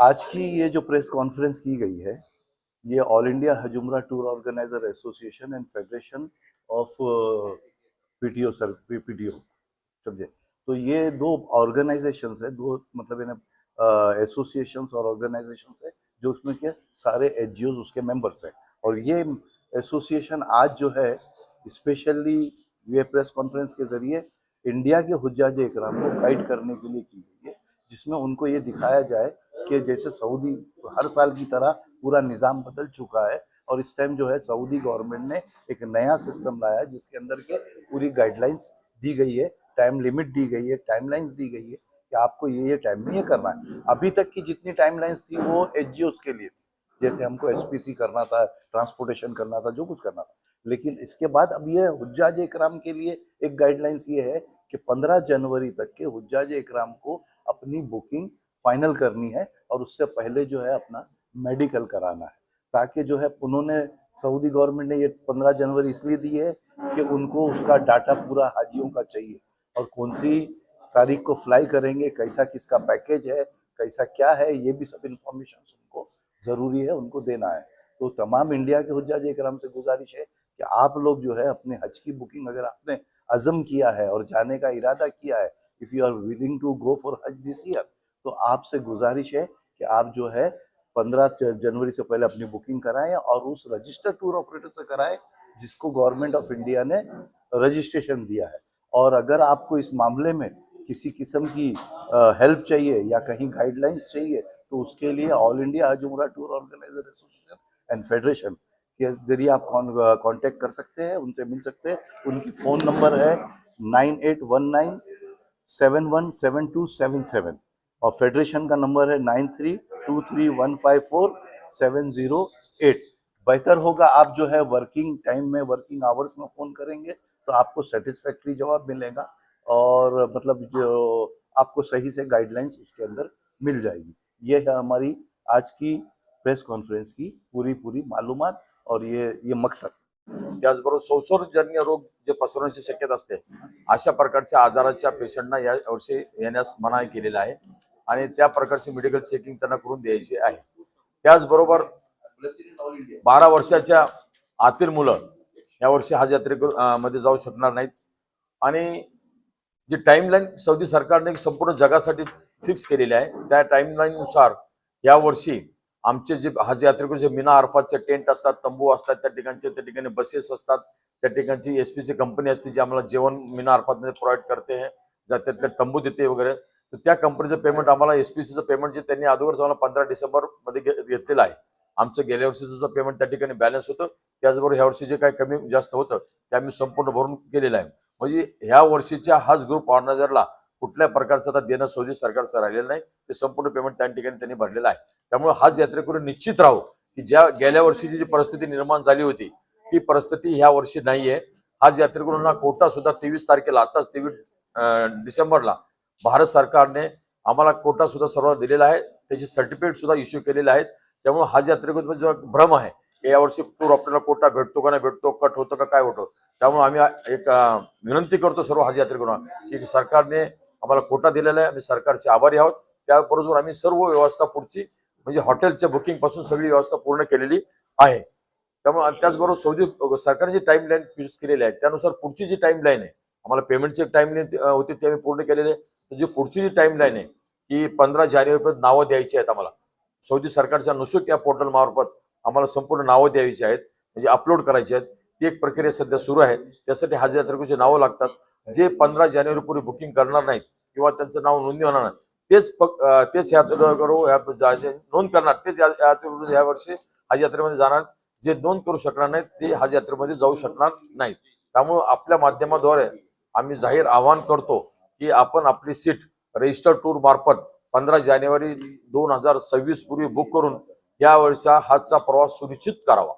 आज की ये जो प्रेस कॉन्फ्रेंस की गई है, ये all India Haj Umrah tour organiser association and federation of PTO sir PTO समझे? तो ये दो ऑर्गेनाइजेशंस है, दो मतलब इन्हें एसोसिएशन और ऑर्गेनाइजेशन है, जो उसमें क्या सारे एच उसके मेंबर्स हैं। और ये एसोसिएशन आज जो है स्पेशली ये प्रेस कॉन्फ्रेंस के ज़रिए इंडिया के हुज्जाज इकराम को गाइड करने के लिए की गई है, जिसमें उनको ये दिखाया जाए कि जैसे सऊदी हर साल की तरह पूरा निज़ाम बदल चुका है और इस टाइम जो है सऊदी गवर्नमेंट ने एक नया सिस्टम लाया है, जिसके अंदर के पूरी गाइडलाइंस दी गई है टाइम लिमिट दी गई है टाइमलाइंस दी गई है कि आपको ये ये टाइम में ये करना है। अभी तक की जितनी टाइमलाइंस थी वो एच के लिए थी। जैसे हमको एसपीसी करना था ट्रांसपोर्टेशन करना था, जो कुछ करना था। लेकिन इसके बाद अब ये हुज्जाज इकराम के लिए एक गाइडलाइंस ये है कि 15 जनवरी तक के हुज्जाज इकराम को अपनी बुकिंग फाइनल करनी है और उससे पहले जो है अपना मेडिकल कराना है। ताकि जो है उन्होंने सऊदी गवर्नमेंट ने ये 15 जनवरी इसलिए दी है कि उनको उसका डाटा पूरा हाजियों का चाहिए और कौन सी तारीख को फ्लाई करेंगे, कैसा किसका पैकेज है, कैसा क्या है, ये भी सब इंफॉर्मेशन उनको ज़रूरी है, उनको देना है। तो तमाम इंडिया के हजाज इकराम से गुजारिश है कि आप लोग जो है अपने हज की बुकिंग अगर आपने अज़म किया है और जाने का इरादा किया है if you are willing to go for Haj this year तो आपसे गुजारिश है कि आप जो है पंद्रह जनवरी से पहले अपनी बुकिंग कराएँ और उस रजिस्टर्ड टूर ऑपरेटर से कराएँ जिसको गवर्नमेंट ऑफ़ इंडिया ने रजिस्ट्रेशन दिया है। और अगर आपको इस मामले में किसी किस्म की हेल्प चाहिए या कहीं गाइडलाइंस चाहिए तो उसके लिए all India Haj Umrah tour organiser association and federation के ज़रिए आप कांटेक्ट कर सकते हैं, उनसे मिल सकते हैं। उनकी फ़ोन नंबर है nine eight one nine seven one seven two seven seven और फेडरेशन का नंबर है nine three two three one five four seven zero eight बेहतर होगा आप जो है वर्किंग टाइम में वर्किंग आवर्स में फ़ोन करेंगे तो आपको सेटिस्फैक्ट्री जवाब मिलेगा और मतलब जो आपको सही से गाइडलाइंस उसके अंदर मिल जाएगी। ये है हमारी आज की प्रेस कॉन्फ्रेंस की पूरी पूरी मालूम और ये ये मकसद। त्याचबरोबर संसर्गजन्य रोग जे पसरवण्याची शक्यता असते, अशा प्रकारच्या आजाराच्या पेशंटना या वर्षी येण्यास मनाई केलेला आहे. आणि त्या प्रकारची मेडिकल चेकिंग त्यांना करून द्यायची आहे. त्याचबरोबर बारा वर्षाच्या आतील मुलं या वर्षी हज यात्रे मध्ये जाऊ शकणार नाहीत. आणि जी टाईमलाईन सौदी सरकारने संपूर्ण जगासाठी फिक्स केलेली आहे त्या टाईमलाईननुसार नुसार या वर्षी आमचे जे हज यात्रेकरू जे मिना अरफातचे टेंट असतात तंबू असतात त्या ठिकाणचे त्या ठिकाणी बसेस असतात त्या ठिकाणची एसपीसी कंपनी असते जी आम्हाला जेवण मिना अरफातमध्ये प्रोव्हाइड करते त्यातले तंबू देते वगैरे. तर त्या कंपनीचं पेमेंट आम्हाला एसपीसीचं पेमेंट जे त्यांनी अगोदर आम्हाला पंधरा डिसेंबरमध्ये घेतलेलं आहे. आमचं गेल्या वर्षीचं पेमेंट त्या ठिकाणी बॅलन्स होतं. त्याचबरोबर ह्या वर्षी जे काही कमी जास्त होतं ते आम्ही संपूर्ण भरून केलेलं आहे. म्हणजे ह्या वर्षीच्या हाच ग्रुप ऑर्गनायझरला कुठल्या प्रकारचं आता देणं सोजी सरकारचं राहिलेलं नाही. ते संपूर्ण पेमेंट त्या ठिकाणी त्यांनी भरलेलं आहे. त्यामुळे हाच यात्रेकरून निश्चित राहू की ज्या गेल्या वर्षीची जी परिस्थिती निर्माण झाली होती ती परिस्थिती ह्या वर्षी नाहीये. हज यात्रेकरूंना कोटा सुद्धा तेवीस तारखेला आताच तेवीस डिसेंबरला भारत सरकारने आम्हाला कोटा सुद्धा सर्व दिलेला आहे. त्याची सर्टिफिकेट सुद्धा इश्यू केलेले आहेत. त्यामुळे हा यात्रेकरू जो भ्रम आहे की यावर्षी टूर आपल्याला कोटा भेटतो का नाही भेटतो कट होतो का काय होतो? त्यामुळे आम्ही एक विनंती करतो सर्व हज यात्रेकरूंना की सरकारने आम्हाला कोटा दिलेला आहे. आम्ही सरकारचे आभारी आहोत. त्याबरोबर आम्ही सर्व व्यवस्था पुढची म्हणजे हॉटेलच्या बुकिंगपासून सगळी व्यवस्था पूर्ण केलेली आहे. त्यामुळे त्याचबरोबर सौदी सरकारने जी टाइम लाईन फिक्स केलेली आहे त्यानुसार पुढची जी टाइम लाईन आहे आम्हाला पेमेंटची टाइम लाईन होती ते आम्ही पूर्ण केलेले तर जी पुढची जी टाइम लाईन आहे की पंधरा जानेवारीपर्यंत नावं द्यायची आहेत आम्हाला. सौदी सरकारच्या नुसूक या पोर्टल मार्फत आम्हाला संपूर्ण नावं द्यायची आहेत म्हणजे अपलोड करायची आहेत. ती एक प्रक्रिया सध्या सुरू आहे. त्यासाठी हज यात्रेकरूची नावं लागतात. जे पंधरा जानेवारी पूर्वी बुकिंग करणार नाहीत किंवा त्यांचं नाव नोंदणी होणार नाही तेच तेच यात्रेकरू नोंद करणार तेच यात्रेकरू या वर्षी हज यात्रेमध्ये जाणार. जे नोंद करू शकणार नाहीत ते हज यात्रेमध्ये जाऊ शकणार नाहीत. त्यामुळे आपल्या माध्यमाद्वारे आम्ही जाहीर आवाहन करतो की आपण आपली सीट रजिस्टर टूर मार्फत पंधरा जानेवारी दोन हजार सव्वीस पूर्वी बुक करून या हातचा प्रवास सुनिश्चित करावा.